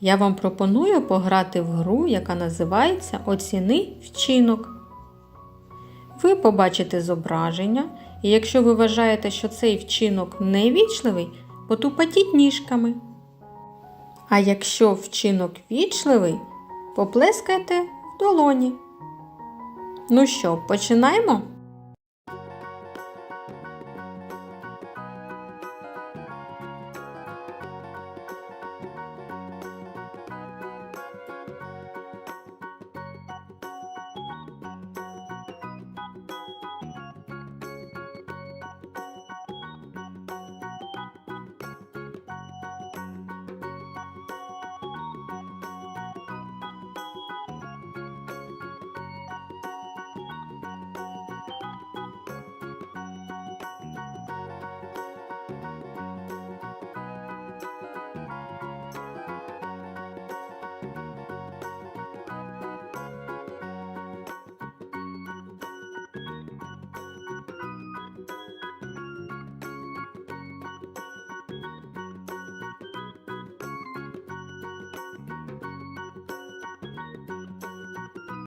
я вам пропоную пограти в гру, яка називається Оціни вчинок. Ви побачите зображення, і якщо ви вважаєте, що цей вчинок невічливий, потупатіть ніжками. А якщо вчинок вічливий, поплескайте в долоні. Ну що, починаємо?